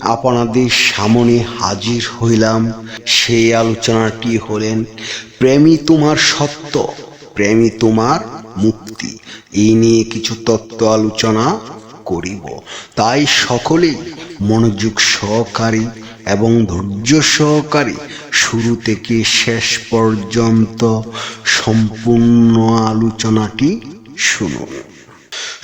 আপনাদের সামনে হাজির হইলাম। সেই আলোচনাটি হলেন প্রেমী তোমার সত্য প্রেমী তোমার মুক্তি। এই নিয়ে কিছু তত্ত্ব আলোচনা করিব। তাই সকলেই মনোযোগ সহকারী এবং ধৈর্য সহকারে শুরু থেকে শেষ পর্যন্ত সম্পূর্ণ আলোচনাটি শুনুন।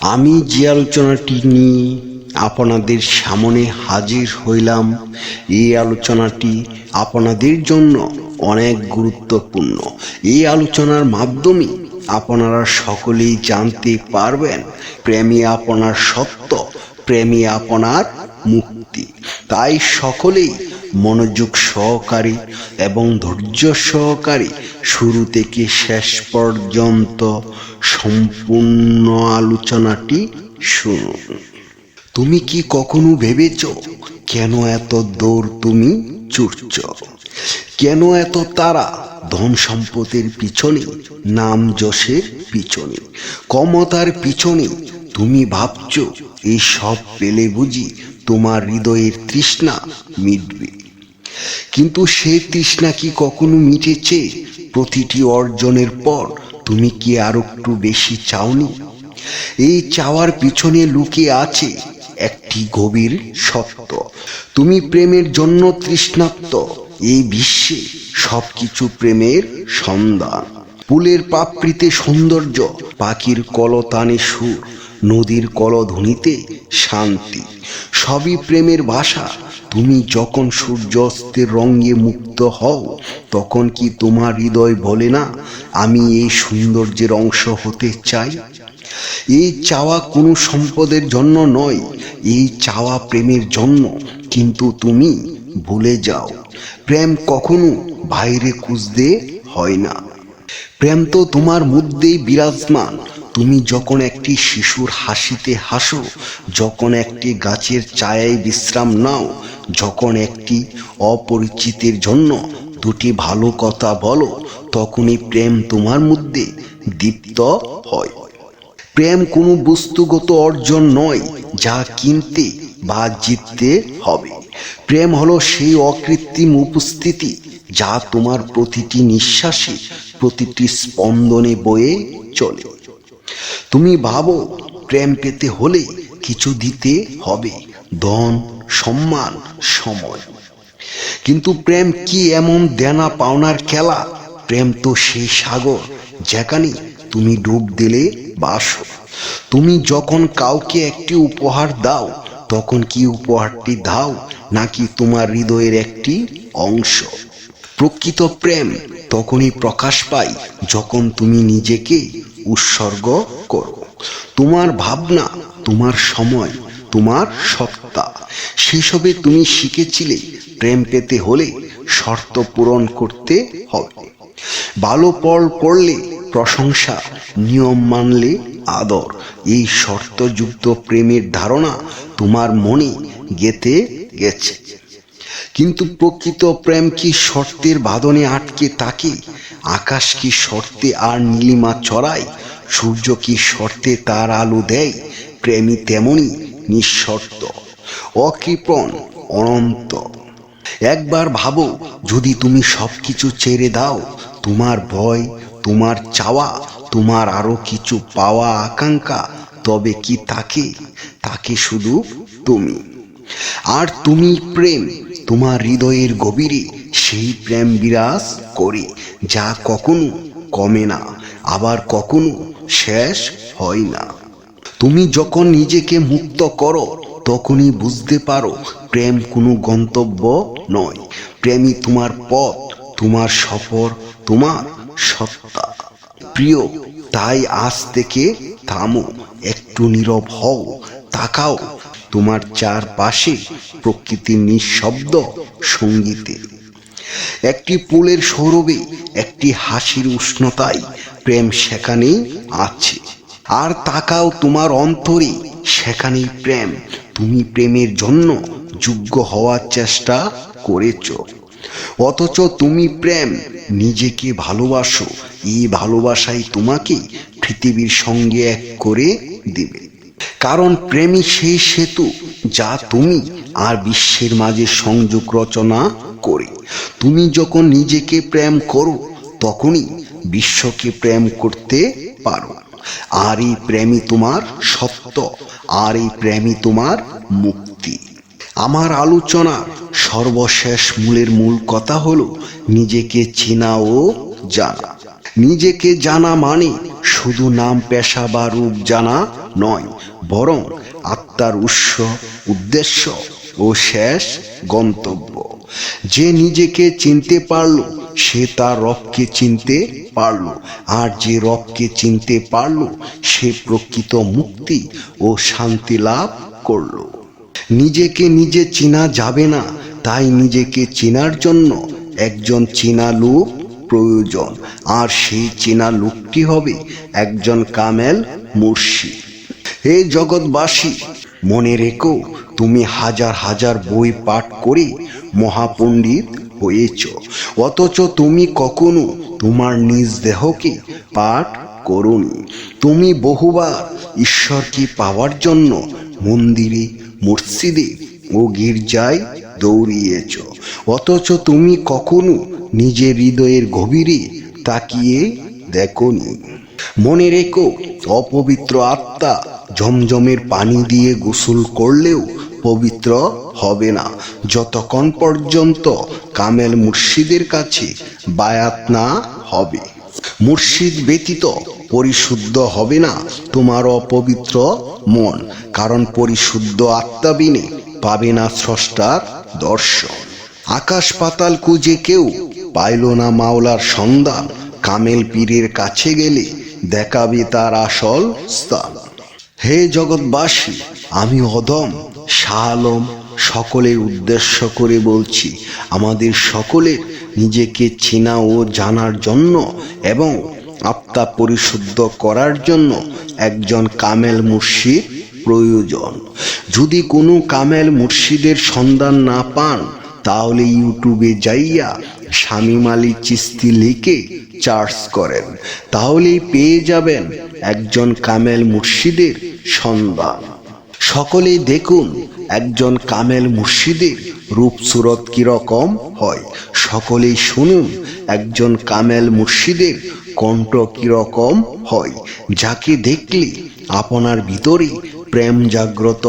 আমি যে আলোচনাটি নিয়ে আপনাদের সামনে হাজির হইলাম, এই আলোচনাটি আপনাদের জন্য অনেক গুরুত্বপূর্ণ। এই আলোচনার মাধ্যমে আপনারা সকলেই জানতে পারবেন, প্রেমী আপনার সত্য, প্রেমী আপনার মুক্তি। তাই সকলেই মনোযোগ সহকারী এবং ধৈর্য সহকারী শুরু থেকে শেষ পর্যন্ত সম্পূর্ণ আলোচনাটি শুনুন। তুমি কি কখনো ভেবেছ, কেন এত দৌড় তুমি চুরছ কেন এত তারা ধন সম্পদের পিছনে, নাম যশের পিছনে, ক্ষমতার পিছনে তুমি ভাবছ, এই সব পেলে বুঝি তোমার হৃদয়ের তৃষ্ণা মিটবে। কিন্তু সে তৃষ্ণা কি কখনো মিটেছে? প্রতিটি অর্জনের পর তুমি কি আর একটু বেশি চাওনি? এই চাওয়ার পিছনে লুকিয়ে আছে একটি গভীর সত্য। তুমি প্রেমের জন্য তৃষ্ণাত্ম এই বিশ্বে সবকিছু প্রেমের সন্ধান। ফুলের পাপড়িতে সৌন্দর্য, পাখির কলতানে সুর। নদীর কলধ্বনিতে শান্তি। সবই প্রেমের ভাষা। তুমি যখন সূর্যাস্তের রঙে মুক্ত হও, তখন কি তোমার হৃদয় বলে না, আমি এই সৌন্দর্যের অংশ হতে চাই? এই চাওয়া কোনো সম্পদের জন্য নয়, এই চাওয়া প্রেমের জন্য। কিন্তু তুমি ভুলে যাও, প্রেম কখনো বাইরে খুঁজতে হয় না। প্রেম তো তোমার মধ্যেই বিরাজমান তুমি যখন একটি শিশুর হাসিতে হাসো, যখন একটি গাছের ছায়ায় বিশ্রাম নাও, যখন একটি অপরিচিতের জন্য দুটি ভালো কথা বলো, তখনই প্রেম তোমার মধ্যে দীপ্ত হয়। প্রেম কোনো বস্তুগত অর্জন নয়, যা কিনতে বা জিততে হবে। প্রেম হলো সেই অকৃত্রিম উপস্থিতি যা তোমার প্রতিটি নিঃশ্বাসে, প্রতিটি স্পন্দনে বয়ে চলে। তুমি ভাবো, প্রেম পেতে হলে কিছু দিতে হবে, ধন, সম্মান, সময়। কিন্তু প্রেম কি এমন দেনা পাওনার খেলা? প্রেম তো সেই সাগর, যেখানে তুমি ডুব দিলে বাসো তুমি যখন কাউকে একটি উপহার দাও, তখন কি উপহারটি দাও, নাকি তোমার হৃদয়ের একটি অংশ? প্রকৃত প্রেম তখনই প্রকাশ পায়, যখন তুমি নিজেকে উৎসর্গ করো তোমার ভাবনা, তোমার সময়, তোমার সত্তা, সেসবে তুমি শিখেছিলে প্রেম পেতে হলে শর্ত পূরণ করতে হবে। ভালো ফল পড়লে প্রশংসা, নিয়ম মানলে আদর, এই শর্তযুক্ত প্রেমের ধারণা তোমার মনে গেতে গেছে। কিন্তু প্রকৃত প্রেম কি শর্তের বাঁধনে আটকে তাকে আকাশ কি শর্তে আর নীলিমা চড়ায় সূর্য কি শর্তে তার আলো দেয়? প্রেমী তেমনি নিঃশর্ত, অকৃপণ, অনন্ত। একবার ভাবো, যদি তুমি সবকিছু ছেড়ে দাও, তোমার ভয়, তোমার চাওয়া, তোমার আরও কিছু পাওয়া আকাঙ্ক্ষা, তবে কি তাকে? তাকে শুধু তুমি। আর তুমি প্রেম তোমার হৃদয়ের গভীরে সেই প্রেম বিরাজ করে, যা কখনো কমে না, আবার কখনো শেষ হয় না। তুমি যখন নিজেকে মুক্ত করো, তখনই বুঝতে পারো প্রেম কোনো গন্তব্য নয়। প্রেমই তোমার পথ, তোমার সফর, তোমার সত্তা। প্রিয়, তাই আজ থেকে থামো, একটু নীরব হও, তাকাও তোমার চারপাশে প্রকৃতির নিঃশব্দ সঙ্গীতে। একটি পুলের সৌরভে একটি হাসির উষ্ণতায় প্রেম সেখানেই আছে। আর তাকাও তোমার অন্তরে, সেখানেই প্রেম। তুমি প্রেমের জন্য যোগ্য হওয়ার চেষ্টা করেছ। অথচ তুমি প্রেম, নিজেকে ভালোবাসো। এই ভালোবাসাই তোমাকে পৃথিবীর সঙ্গে এক করে দিবে। কারণ প্রেমই সেই সেতু যা তুমি আর বিশ্বের মাঝে সংযোগ রচনা করে। তুমি যখন নিজেকে প্রেম করো, তখনই বিশ্বকে প্রেম করতে পারো। আর এই প্রেমই তোমার সত্য, আর এই প্রেমই তোমার মুক্তি। আমার আলোচনার সর্বশেষ মূলের মূল কথা হলো, নিজেকে চেনা ও জানা। নিজেকে জানা মানে শুধু নাম, পেশা বা রূপ জানা নয়, বরং আত্মার উৎস, উদ্দেশ্য ও শেষ গন্তব্য। যে নিজেকে চিনতে পারল, সে তার রবকে চিনতে পারল, আর যে রবকে চিনতে পারল, সে প্রকৃত মুক্তি ও শান্তি লাভ করল। নিজেকে নিজে চেনা যাবে না, তাই নিজেকে চেনার জন্য একজন চেনা লোক প্রয়োজন। আর সেই চেনা লোকটি হবে একজন কামেল মুর্শি। হে জগৎবাসী, মনে রেখো, তুমি হাজার হাজার বই পাঠ করে মহাপণ্ডিত হয়েছ। অথচ তুমি কখনো তোমার নিজ দেহকে পাঠ করুনি। তুমি বহুবার ঈশ্বরকে পাওয়ার জন্য মন্দিরে, মসজিদে ও গির্জায় দৌড়িয়েছ। অথচ তুমি কখনো নিজের হৃদয়ের গভীরে তাকিয়ে দেখনি। মনে রেখো, অপবিত্র আত্মা জমজমের পানি দিয়ে গোসল করলেও পবিত্র হবে না। যতক্ষণ পর্যন্ত কামেল মুর্শিদের কাছে বায়াত না হবে। মুর্শিদ ব্যতীত পরিশুদ্ধ হবে না তোমার অপবিত্র মন, কারণ পরিশুদ্ধ আত্মাবিনে পাবে না স্রষ্টার দর্শন। আকাশ পাতাল কুজে কেউ পাইল না মাওলার সন্ধান। কামেল পীরের কাছে গেলে দেখাবে তার আসল স্থান। হে জগৎবাসী, আমি অদম, শাহ আলম, সকলের উদ্দেশ্য করে বলছি, আমাদের সকলের নিজেকে চেনা ও জানার জন্য এবং আত্মা পরিশুদ্ধ করার জন্য একজন কামেল মুর্শিদ প্রয়োজন। যদি কোনো কামেল মুর্শিদের সন্ধান না পান, তাহলে ইউটিউবে যাইয়া স্বামী মালি চিস্তি লিখে চার্জ করেন। তাহলেই পেয়ে যাবেন একজন কামেল মুর্শিদের সন্ধান। সকলেই দেখুন, একজন কামেল মুর্শিদের রূপ সুরত কীরকম হয়। সকলেই শুনুন, একজন কামেল মুর্শিদের কণ্ঠ কীরকম হয়। যাকে দেখলে আপনার ভিতরে প্রেম জাগ্রত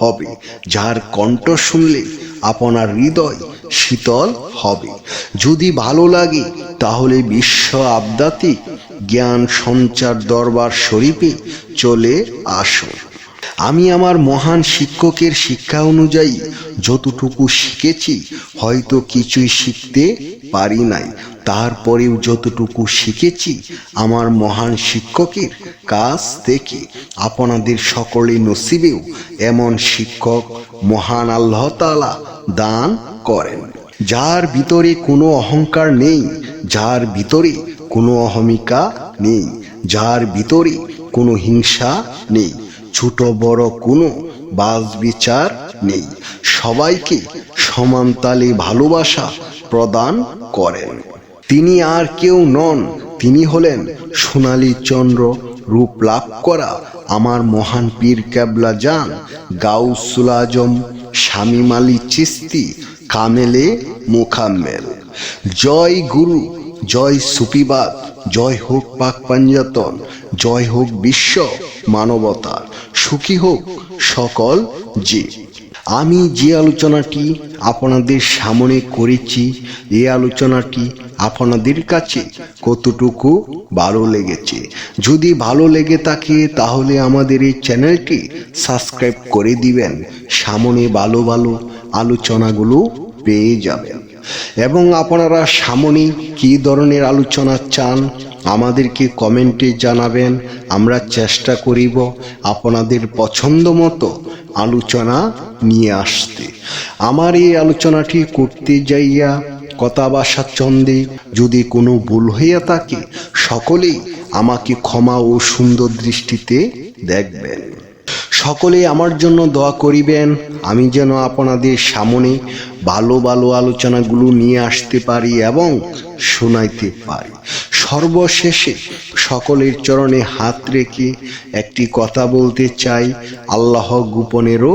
হবে। যার কণ্ঠ শুনলে আপনার হৃদয় শীতল হবে। যদি ভালো লাগে, তাহলে বিশ্ব আবদাতিক জ্ঞান সঞ্চার দরবার শরীফে চলে আসুন। আমি আমার মহান শিক্ষকের শিক্ষা অনুযায়ী যতটুকু শিখেছি, হয়তো কিছুই শিখতে পারি নাই। তারপরেও যতটুকু শিখেছি, আমার মহান শিক্ষকের কাছ থেকে আপনাদের সকলে নসিবেও এমন শিক্ষক মহান আল্লাহ তাআলা দান করেন। যার ভিতরে কোনো অহংকার নেই, যার ভিতরে কোনো অহমিকা নেই, যার ভিতরে কোনো হিংসা নেই, ছোট বড় কোনো বাজ বিচার নেই। সবাইকে সমান তালে ভালোবাসা প্রদান করেন। তিনি আর কেউ নন, তিনি হলেন সোনালী চন্দ্র, রূপ লাভ করা আমার মহান পীর ক্যাবলা যান গাউসুল আজম, শামিম আলী চিস্তি কামেলে মোকাম্মেল। জয় গুরু, জয় সুপিবাদ, জয় হোক পাক পাঞ্জাতন, জয় হোক বিশ্ব মানবতা সুখী হোক সকল জীব। আমি যে আলোচনাটি আপনাদের সামনে করেছি এই আলোচনাটি আপনাদের কাছে কতটুকু ভালো লেগেছে? যদি ভালো লেগে থাকে, তাহলে আমাদের এই চ্যানেলটি সাবস্ক্রাইব করে দিবেন। সামনে ভালো ভালো আলোচনাগুলো পেয়ে যাবেন। এবং আপনারা সামনে কী ধরনের আলোচনা চান, আমাদেরকে কমেন্টে জানাবেন। আমরা চেষ্টা করিব আপনাদের পছন্দ মতো আলোচনা নিয়ে আসতে। আমার এই আলোচনাটি করতে যাইয়া কথা বাসা চন্দে, যদি কোনো ভুল হইয়া থাকে, সকলেই আমাকে ক্ষমা ও সুন্দর দৃষ্টিতে দেখবেন। সকলে আমার জন্য দোয়া করিবেন, আমি যেন আপনাদের সামনে ভালো ভালো আলোচনাগুলো নিয়ে আসতে পারি এবং শোনাইতে পারি। সর্বশেষে সকলের চরণে হাত রেখে একটি কথা বলতে চাই, আল্লাহ গোপনেরও